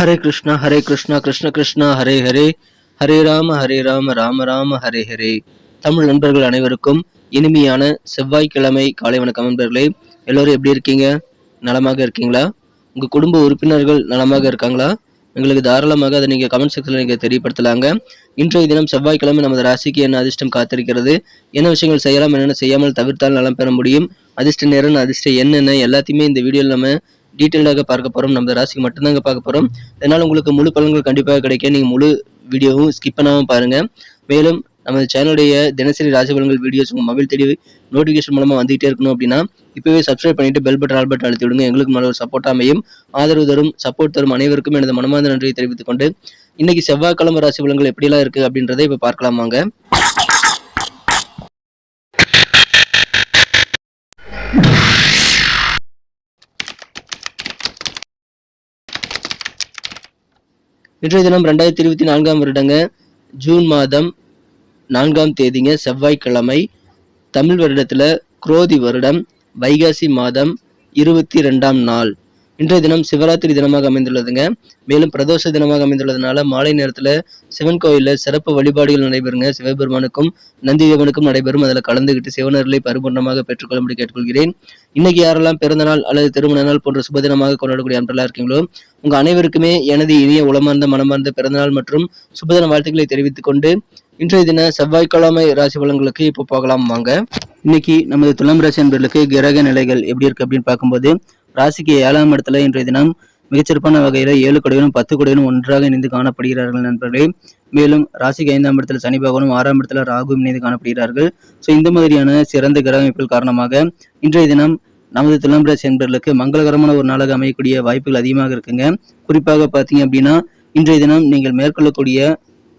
ஹரே கிருஷ்ணா ஹரே கிருஷ்ணா கிருஷ்ண கிருஷ்ணா ஹரே ஹரே. ஹரே ராம ஹரே ராம ராம ராம ஹரே ஹரே. தமிழ் நண்பர்கள் அனைவருக்கும் இனிமையான செவ்வாய்க்கிழமை காலை வணக்கம் நண்பர்களே. எல்லோரும் எப்படி இருக்கீங்க? நலமாக இருக்கீங்களா? உங்கள் குடும்ப உறுப்பினர்கள் நலமாக இருக்காங்களா? எங்களுக்கு தாராளமாக அதை நீங்கள் கமெண்ட் செக்ஷனில் நீங்கள் தெரியப்படுத்தலாங்க. இன்றைய தினம் செவ்வாய்க்கிழமை நமது ராசிக்கு என்ன அதிர்ஷ்டம் காத்திருக்கிறது? என்ன விஷயங்கள் செய்யலாம் என்னென்ன செய்யாமல் தவிர்த்தால் நலம் பெற முடியும்? அதிர்ஷ்ட நேரம் அதிர்ஷ்ட என்னென்ன எல்லாத்தையுமே இந்த வீடியோவில் நம்ம டீட்டெயிலாக பார்க்க போகிறோம் நம்ம ராசிக்கு மட்டும்தாங்க பார்க்க போகிறோம் அதனால் உங்களுக்கு முழு பலன்கள் கண்டிப்பாக கிடைக்க நீங்கள் முழு வீடியோவும் ஸ்கிப் பண்ணாமல் பாருங்கள் மேலும் நமது சேனலுடைய தினசரி ராசி பலன்கள் வீடியோஸ் உங்கள் மொபைல் தேடி நோட்டிஃபிகேஷன் மூலமாக வந்துகிட்டே இருக்கணும் அப்படின்னா இப்போவே சப்ஸ்கிரைப் பண்ணிட்டு பெல் பட்டன் ஆல் பட்டன் அழுத்தி விடுங்க. எங்களுக்கு நல்ல ஒரு சப்போர்ட் அமையும். ஆதரவு தரும் சப்போர்ட் தரும் அனைவருக்கும் எனது மனமார்ந்த நன்றியை தெரிவித்துக் கொண்டு இன்னைக்கு செவ்வாய்க்கிழமை ராசி பலன்கள் எப்படிலாம் இருக்குது அப்படின்றத இப்போ பார்க்கலாமாங்க இன்றைய தினம் ரெண்டாயிரத்தி இருபத்தி நான்காம் வருடங்க ஜூன் மாதம் நான்காம் தேதிங்க செவ்வாய்க்கிழமை தமிழ் வருடத்துல குரோதி வருடம் வைகாசி மாதம் இருபத்தி ரெண்டாம் நாள். இன்றைய தினம் சிவராத்திரி தினமாக அமைந்துள்ளதுங்க. மேலும் பிரதோஷ தினமாக அமைந்துள்ளதுனால மாலை நேரத்தில் சிவன் கோயிலில் சிறப்பு வழிபாடுகள் நடைபெறுங்க. சிவபெருமானுக்கும் நந்திதேவனுக்கும் நடைபெறும். அதில் கலந்துகிட்டு சிவனர்களை பரிபூர்ணமாக பெற்றுக்கொள்ளும்படி கேட்டுக்கொள்கிறேன். இன்னைக்கு யாரெல்லாம் பிறந்த நாள் அல்லது திருமண நாள் போன்ற சுபதினமாக கொண்டாடக்கூடிய அன்றெல்லாம் இருக்கீங்களோ உங்க அனைவருக்குமே எனது இனிய உளமார்ந்த மனமார்ந்த பிறந்தநாள் மற்றும் சுபதின வாழ்த்துக்களை தெரிவித்துக் கொண்டு இன்றைய தின செவ்வாய்க்கிழமை ராசி பலன்களுக்கு இப்போ போகலாம் வாங்க. இன்னைக்கு நமது துலாம் ராசி என்பர்களுக்கு கிரக நிலைகள் எப்படி இருக்கு அப்படின்னு பார்க்கும்போது ராசிக்கு ஏழாம் இடத்துல இன்றைய தினம் மிகச்சிறப்பான வகையில ஏழு கொடைகளும் பத்து கொடைகளும் ஒன்றாக இணைந்து காணப்படுகிறார்கள் நண்பர்களே. மேலும் ராசிக்கு ஐந்தாம் இடத்துல சனி பகவானும் ஆறாம் இடத்துல ராகுவும் இணைந்து காணப்படுகிறார்கள். ஸோ இந்த மாதிரியான சிறந்த கிரக அமைப்புகள் காரணமாக இன்றைய தினம் நமது துலாம் ராசி என்பர்களுக்கு மங்களகரமான ஒரு நாளாக அமையக்கூடிய வாய்ப்புகள் அதிகமாக இருக்குங்க. குறிப்பாக பார்த்தீங்க அப்படின்னா இன்றைய தினம் நீங்கள் மேற்கொள்ளக்கூடிய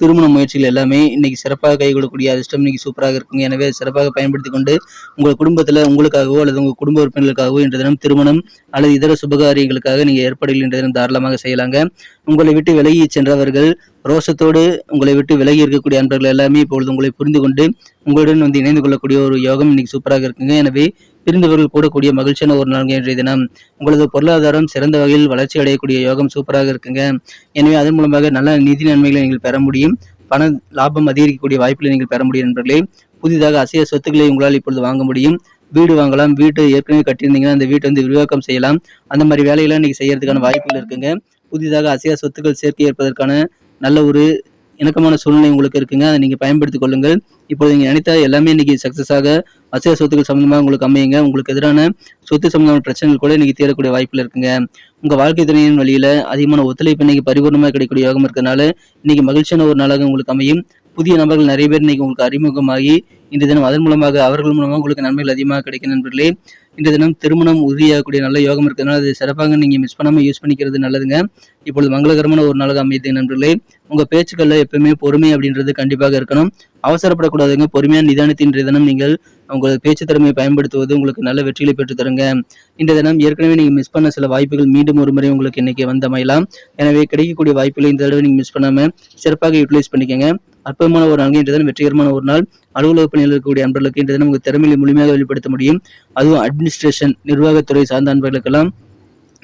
திருமண முயற்சிகள் எல்லாமே இன்னைக்கு சிறப்பாக கை கொடுக்கக்கூடிய அதிர்ஷ்டம் இன்னைக்கு சூப்பராக இருக்குங்க. எனவே சிறப்பாக பயன்படுத்தி கொண்டு உங்கள் குடும்பத்தில் உங்களுக்காகவோ அல்லது உங்கள் குடும்ப உறுப்பினர்களுக்காகவோ இன்றைய தினம் திருமணம் அல்லது இதர சுபகாரியங்களுக்காக நீங்கள் ஏற்பாடுகள் இன்றைய தினம் தாராளமாக செய்யலாங்க. உங்களை விட்டு விலகி சென்றவர்கள் ரோஷத்தோடு உங்களை விட்டு விலகி இருக்கக்கூடிய அன்பர்கள் எல்லாமே இப்பொழுது உங்களை புரிந்து கொண்டு உங்களுடன் வந்து இணைந்து கொள்ளக்கூடிய ஒரு யோகம் இன்னைக்கு சூப்பராக இருக்குங்க. எனவே பிரிந்தவர்கள் கூடக்கூடிய மகிழ்ச்சியான ஒரு நாள் இன்றைய தினம். உங்களது பொருளாதாரம் சிறந்த வகையில் வளர்ச்சி அடையக்கூடிய யோகம் சூப்பராக இருக்குங்க. எனவே அதன் மூலமாக நல்ல நிதி நன்மைகளை நீங்கள் பெற முடியும். பண லாபம் அதிகரிக்கக்கூடிய வாய்ப்புகளை நீங்கள் பெற முடியும் நண்பர்களே. புதிதாக அசைய சொத்துக்களை உங்களால் இப்பொழுது வாங்க முடியும். வீடு வாங்கலாம். வீட்டு ஏற்கனவே கட்டியிருந்தீங்கன்னா அந்த வீட்டை வந்து விரிவாக்கம் செய்யலாம். அந்த மாதிரி வேலையெல்லாம் இன்னைக்கு செய்யறதுக்கான வாய்ப்புகள் இருக்குங்க. புதிதாக அசையா சொத்துக்கள் சேர்க்கை ஏற்பதற்கான நல்ல ஒரு இணக்கமான சூழ்நிலை உங்களுக்கு இருக்குங்க. அதை நீங்கள் பயன்படுத்திக் கொள்ளுங்கள். இப்போது நீங்கள் நினைத்த எல்லாமே இன்றைக்கி சக்ஸஸாக அசைய சொத்துக்கள் சம்மந்தமாக உங்களுக்கு அமையுங்க. உங்களுக்கு எதிரான சொத்து சம்மந்தமான பிரச்சனைகள் கூட இன்றைக்கி தீரக்கூடிய வாய்ப்புகள் இருக்குங்க. உங்கள் வாழ்க்கை துணையின் வழியில் அதிகமான ஒத்துழைப்பு இன்றைக்கி பரிபூர்ணமாக கிடைக்கக்கூடிய யோகம் இருக்கிறதுனால இன்றைக்கி மகிழ்ச்சியான ஒரு நாளாக உங்களுக்கு அமையும். புதிய நபர்கள் நிறைய பேர் இன்னைக்கு உங்களுக்கு அறிமுகமாகி இந்த தினம் அதன் மூலமாக அவர்கள் மூலமாக உங்களுக்கு நன்மைகள் அதிகமாக கிடைக்கும் நண்பர்களே. இந்த தினம் திருமணம் உறுதியாகக்கூடிய நல்ல யோகம் இருக்கிறதுனால அது சிறப்பாக நீங்கள் மிஸ் பண்ணாமல் யூஸ் பண்ணிக்கிறது நல்லதுங்க. இப்பொழுது மங்களகரமான ஒரு நாளாக அமையுது நண்பர்களே. உங்கள் பேச்சுக்களில் எப்பவுமே பொறுமை அப்படின்றது கண்டிப்பாக இருக்கணும். அவசரப்படக்கூடாதுங்க. பொறுமையான நிதானத்தின் தினம் நீங்கள் உங்களது பேச்சு திறமையை பயன்படுத்துவது உங்களுக்கு நல்ல வெற்றிகளை பெற்று தருங்க. இந்த தினம் ஏற்கனவே நீங்கள் மிஸ் பண்ண சில வாய்ப்புகள் மீண்டும் ஒரு முறை உங்களுக்கு இன்னைக்கு வந்து அமையலாம் எனவே கிடைக்கக்கூடிய வாய்ப்புகளை இந்த தடவை நீங்கள் மிஸ் பண்ணாமல் சிறப்பாக யூட்டிலைஸ் பண்ணிக்கோங்க. அற்புதமான ஒரு நாள். இன்றைய தினம் வெற்றிகரமான ஒரு நாள். அலுவலக பணியில் இருக்கக்கூடிய அன்பர்களுக்கு இன்றைய தினம் உங்கள் திறமையை முழுமையாக வெளிப்படுத்த முடியும். அதுவும் அட்மினிஸ்ட்ரேஷன் நிர்வாகத்துறை சார்ந்த அன்பர்களுக்கெல்லாம்.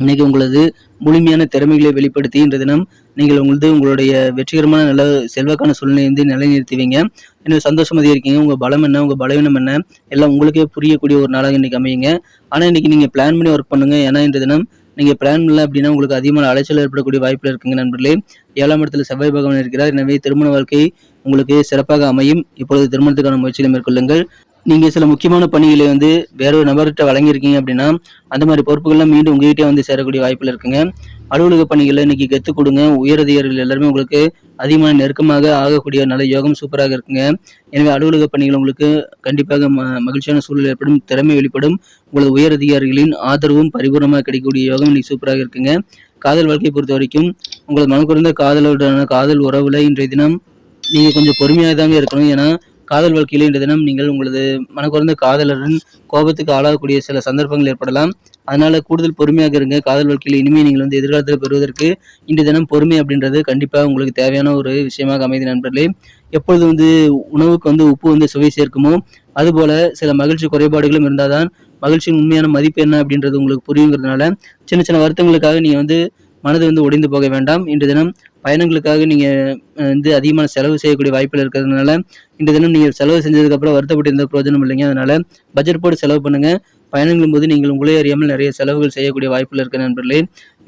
இன்னைக்கு உங்களது முழுமையான திறமைகளை வெளிப்படுத்தி இன்ற தினம் நீங்கள் உங்களது உங்களுடைய வெற்றிகரமான நல்ல செல்வாக்கான சூழ்நிலை வந்து நிலைநிறுத்துவீங்க. இன்னும் சந்தோஷமாக இருக்கீங்க. உங்கள் பலம் என்ன? உங்கள் பலவீனம் என்ன? எல்லாம் உங்களுக்கே புரியக்கூடிய ஒரு நாளாக இன்றைக்கி அமையுங்க. ஆனால் இன்றைக்கி நீங்கள் பிளான் பண்ணி ஒர்க் பண்ணுங்கள் ஏன்னா இன்ற தினம் நீங்கள் பிளான் பண்ணல அப்படின்னா உங்களுக்கு அதிகமான அலைச்சல் ஏற்படக்கூடிய வாய்ப்பில் இருக்குங்க நண்பர்களே. ஏழாம் இடத்துல செவ்வாய் பகவான் இருக்கிறார். எனவே திருமண வாழ்க்கை உங்களுக்கு சிறப்பாக அமையும். இப்பொழுது திருமணத்துக்கான முயற்சிகளை மேற்கொள்ளுங்கள். நீங்க சில முக்கியமான பணிகளை வந்து வேறொரு நபர்கிட்ட வழங்கியிருக்கீங்க அப்படின்னா அந்த மாதிரி பொறுப்புகள்லாம் மீண்டும் உங்ககிட்டே வந்து சேரக்கூடிய வாய்ப்புல இருக்குங்க. அலுவலக பணிகளை இன்னைக்கு கற்றுக் கொடுங்க. உயரதிகாரிகள் எல்லாருமே உங்களுக்கு அதிகமான நெருக்கமாக ஆகக்கூடிய நல்ல யோகம் சூப்பராக இருக்குங்க. எனவே அலுவலக பணிகள் உங்களுக்கு கண்டிப்பாக ம மகிழ்ச்சியான சூழல் ஏற்படும் திறமை வெளிப்படும். உங்களது உயர் அதிகாரிகளின் ஆதரவும் பரிபூர்ணமாக கிடைக்கக்கூடிய யோகம் இன்னைக்கு சூப்பராக இருக்குங்க. காதல் வாழ்க்கையை பொறுத்த வரைக்கும் உங்களது மனக்குறந்த காதலுடனான காதல் உறவுல இன்றைய தினம் நீங்க கொஞ்சம் பொறுமையாக தாங்க இருக்கணும். ஏன்னா காதல் வாழ்க்கையில் இன்றைய தினம் நீங்கள் உங்களது மனக்குறந்த காதலருடன் கோபத்துக்கு ஆளாகக்கூடிய சில சந்தர்ப்பங்கள் ஏற்படலாம். அதனால கூடுதல் பொறுமையாக இருங்க. காதல் வாழ்க்கையில் இனிமே நீங்கள் வந்து எதிர்காலத்தில் பெறுவதற்கு இன்றைய தினம் பொறுமை அப்படின்றது கண்டிப்பாக உங்களுக்கு தேவையான ஒரு விஷயமாக அமைதி நண்பர்களே. எப்பொழுது வந்து உணவுக்கு வந்து உப்பு வந்து சுவை சேர்க்குமோ அதுபோல சில மகிழ்ச்சி குறைபாடுகளும் இருந்தால் தான் மகிழ்ச்சியின் உண்மையான மதிப்பு என்ன அப்படின்றது உங்களுக்கு புரியுங்கிறதுனால சின்ன சின்ன வருத்தங்களுக்காக நீங்கள் வந்து மனது வந்து உடைந்து போக வேண்டாம். இன்று தினம் பயணங்களுக்காக நீங்கள் வந்து அதிகமான செலவு செய்யக்கூடிய வாய்ப்பில் இருக்கிறதுனால இன்று தினம் நீங்கள் செலவு செஞ்சதுக்கப்புறம் வருத்தப்பட்டு இருந்த பிரயோஜனம் இல்லைங்க. அதனால பட்ஜெட் போட்டு செலவு பண்ணுங்கள் பயணங்களும் போது நீங்கள் உங்களே அறியாமல் நிறைய செலவுகள் செய்யக்கூடிய வாய்ப்பில் இருக்கிற நண்பர்களே.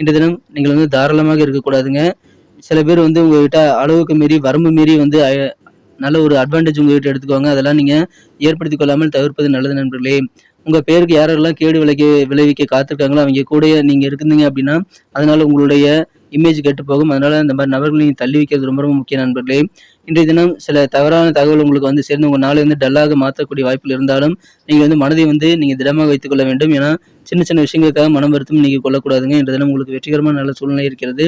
இன்று தினம் நீங்கள் வந்து தாராளமாக இருக்கக்கூடாதுங்க. சில பேர் வந்து உங்ககிட்ட அளவுக்கு மீறி வரம்பு மீறி வந்து நல்ல ஒரு அட்வான்டேஜ் உங்ககிட்ட எடுத்துக்குவாங்க. அதெல்லாம் நீங்கள் ஏற்படுத்திக் கொள்ளாமல் தவிர்ப்பது நல்லது நண்பர்களே. உங்க பேருக்கு யாரெல்லாம் கேடு விளைக்க விளைவிக்க காத்திருக்காங்களோ அவங்க கூட நீங்க இருந்தீங்க அப்படின்னா அதனால உங்களுடைய இமேஜ் கெட்டு போகும். அதனால இந்த மாதிரி நபர்களை தள்ளி வைக்கிறது ரொம்ப ரொம்ப முக்கிய நண்பர்களே. இன்றைய தினம் சில தவறான தகவல் உங்களுக்கு வந்து சேர்ந்து உங்கள் நாளை வந்து டல்லாக மாற்றக்கூடிய வாய்ப்புகள் இருந்தாலும் நீங்கள் வந்து மனதை வந்து நீங்கள் திடமாக வைத்துக் கொள்ள வேண்டும். ஏன்னா சின்ன சின்ன விஷயங்களுக்காக மனம் வருத்தம் நீங்கள் கொள்ளக்கூடாதுங்க. இன்றைய தினம் உங்களுக்கு வெற்றிகரமான நல்ல சூழ்நிலை இருக்கிறது.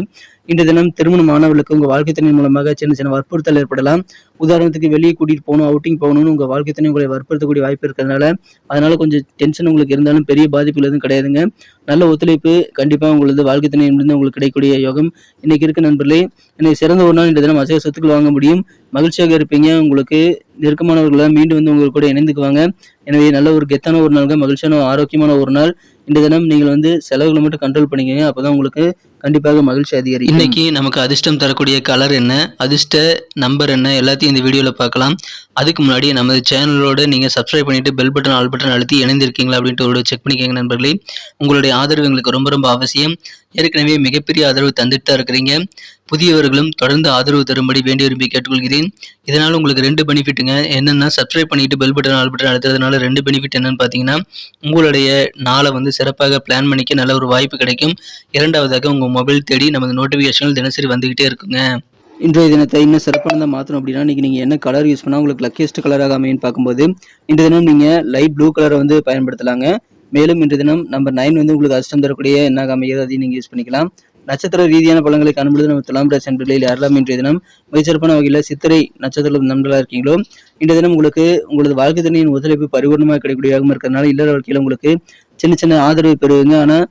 இன்றைய தினம் திருமணம் மாணவர்களுக்கு உங்கள் வாழ்க்கை துணை மூலமாக சின்ன சின்ன வற்புறுத்தல் ஏற்படலாம். உதாரணத்துக்கு வெளியே கூட்டிட்டு போகணும் அவுட்டிங் போகணும்னு உங்கள் வாழ்க்கை துணை உங்களை வற்புறுத்தக்கூடிய வாய்ப்பு இருக்கிறதுனால அதனால கொஞ்சம் டென்ஷன் உங்களுக்கு இருந்தாலும் பெரிய பாதிப்புகள் எதுவும் கிடையாதுங்க. நல்ல ஒத்துழைப்பு கண்டிப்பாக உங்களது வாழ்க்கை துணையிலிருந்து உங்களுக்கு கிடைக்கக்கூடிய ஆகும். இன்னைக்கு இருக்க நண்பர்களே இன்னைக்கு சிறந்த ஒரு நாள் இந்த தினம் அசைவ சொத்துக்கள் வாங்க முடியும். மகிழ்ச்சியாக இருப்பீங்க. உங்களுக்கு நெருக்கமானவர்களாக மீண்டும் வந்து உங்கள் கூட இணைந்துக்குவாங்க. எனவே நல்ல ஒரு கெத்தான ஒரு நாளுங்க மகிழ்ச்சியான ஆரோக்கியமான ஒரு நாள். இந்த தினம் நீங்கள் வந்து செலவுகளை மட்டும் கண்ட்ரோல் பண்ணிக்கங்க. அப்போதான் உங்களுக்கு கண்டிப்பாக மகிழ்ச்சி அதிகரிக்கும். இன்னைக்கு நமக்கு அதிர்ஷ்டம் தரக்கூடிய கலர் என்ன அதிர்ஷ்ட நம்பர் என்ன எல்லாத்தையும் இந்த வீடியோவில் பார்க்கலாம். அதுக்கு முன்னாடி நமது சேனலோட நீங்கள் சப்ஸ்கிரைப் பண்ணிட்டு பெல் பட்டன் ஆல் பட்டன் அழுத்தி இணைந்திருக்கீங்களா அப்படின்ட்டு ஒரு செக் பண்ணிக்கோங்க நண்பர்களே. உங்களுடைய ஆதரவு எங்களுக்கு ரொம்ப ரொம்ப அவசியம். ஏற்கனவே மிகப்பெரிய ஆதரவு தந்துட்டு தான் இருக்கிறீங்க. புதியவர்களும் தொடர்ந்து ஆதரவு தரும்படி வேண்டி விரும்பி கேட்டுக்கொள்கிறேன். இதனால் உங்களுக்கு ரெண்டு பெனிஃபிட்டுங்க. என்னென்னா சப்ஸ்கிரைப் பண்ணிட்டு பெல் பட்டன் ஆல் பட்டன் அழுத்துறதுனால ரெண்டு பெனிஃபிட் என்னன்னு பார்த்தீங்கன்னா உங்களுடைய நாளை வந்து சிறப்பாக பிளான் பண்ணிக்க நல்ல ஒரு வாய்ப்பு கிடைக்கும். இரண்டாவதாக உங்கள் மொபைல் தேடி நமது நோட்டிஃபிகேஷன்கள் தினசரி வந்துகிட்டே இருக்குங்க. இன்றைய தினத்தை இன்னும் சிறப்பானதாக மாற்றணும் அப்படின்னா இன்றைக்கி நீங்கள் என்ன கலர் யூஸ் பண்ணால் உங்களுக்கு லக்கியஸ்ட் கலராக அமையன்னு பார்க்கும்போது இன்றைய தினம் நீங்கள் லைட் ப்ளூ கலரை வந்து பயன்படுத்தலாங்க. மேலும் இன்று தினம் நம்பர் நைன் வந்து உங்களுக்கு அதிர்ஷ்டம் தரக்கூடிய என்ன அமைகிறது. அதையும் நீங்கள் யூஸ் பண்ணிக்கலாம். நட்சத்திர ரீதியான பழங்களை காணும்பொழுது நம்ம துலாம் ராசி நண்பர்களில் யாரெல்லாம் இன்றைய தினம் மிகச்சிறப்பான வகையில் சித்திரை நட்சத்திர நண்பர்களாக இருக்கீங்களோ இன்றைய தினம் உங்களுக்கு உங்களது வாழ்க்கை திறனின் ஒத்துழைப்பு பரிபூர்ணமாக கிடைக்கக்கூடியதாகவும் இருக்கிறதுனால இல்லற வாழ்க்கையில் உங்களுக்கு சின்ன சின்ன ஆதரவு பெறுவீங்க. ஆனால்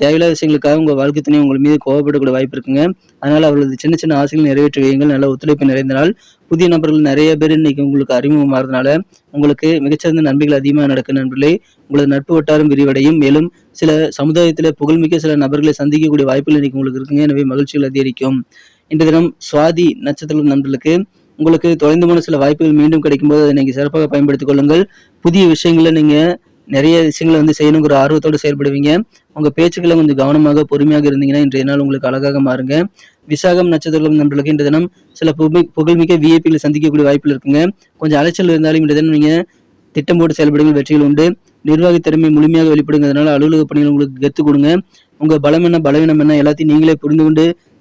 தேவையில்லாத விஷயங்களுக்காக உங்கள் வாழ்க்கை துணை உங்கள் மீது கோவப்படக்கூடிய வாய்ப்பு இருக்குங்க. அதனால் அவர்களது சின்ன சின்ன ஆசைகளை நிறைவேற்றி வையுங்கள் நல்ல ஒத்துழைப்பு நிறைந்த நாள். புதிய நபர்கள் நிறைய பேர் இன்னைக்கு உங்களுக்கு அறிமுகமாகிறதுனால உங்களுக்கு மிகச்சிறந்த நன்மைகள் அதிகமாக நடக்கும் நண்பர்களே. உங்களது நட்பு வட்டாரம் விரிவடையும். மேலும் சில சமுதாயத்தில் புகழ்மிக்க சில நபர்களை சந்திக்கக்கூடிய வாய்ப்புகள் இன்னைக்கு உங்களுக்கு இருக்குங்க. எனவே மகிழ்ச்சிகள் அதிகரிக்கும். இன்று தினம் சுவாதி நட்சத்திர நண்பர்களுக்கு உங்களுக்கு தொலைந்து போன சில வாய்ப்புகள் மீண்டும் கிடைக்கும்போது அதை நீங்கள் சிறப்பாக பயன்படுத்திக் கொள்ளுங்கள். புதிய விஷயங்களை நீங்கள் நிறைய விஷயங்களை வந்து செய்யணுங்கிற ஆர்வத்தோடு செயல்படுவீங்க. உங்க பேச்சுக்களை கொஞ்சம் கவனமாக பொறுமையாக இருந்தீங்கன்னா இன்றைய நாள் உங்களுக்கு அழகாக மாறுங்க. விசாகம் நட்சத்திரம் நம்மளுக்கு இன்றைய தினம் சில புகழ் புகழ்மிக்க விஐபிகளை சந்திக்கக்கூடிய வாய்ப்புகள் இருக்குங்க. கொஞ்சம் அலைச்சல் இருந்தாலும் இன்றைய தினம் நீங்கள் திட்டம் போட்டு செயல்படுங்கள் வெற்றிகள் உண்டு. நிர்வாக திறமை முழுமையாக வெளிப்படுங்கிறதுனால அலுவலக பணிகள் உங்களுக்கு கெத்து கொடுங்க. உங்க பலம் என்ன பலவீனம் என்ன எல்லாத்தையும் நீங்களே புரிந்து கொண்டு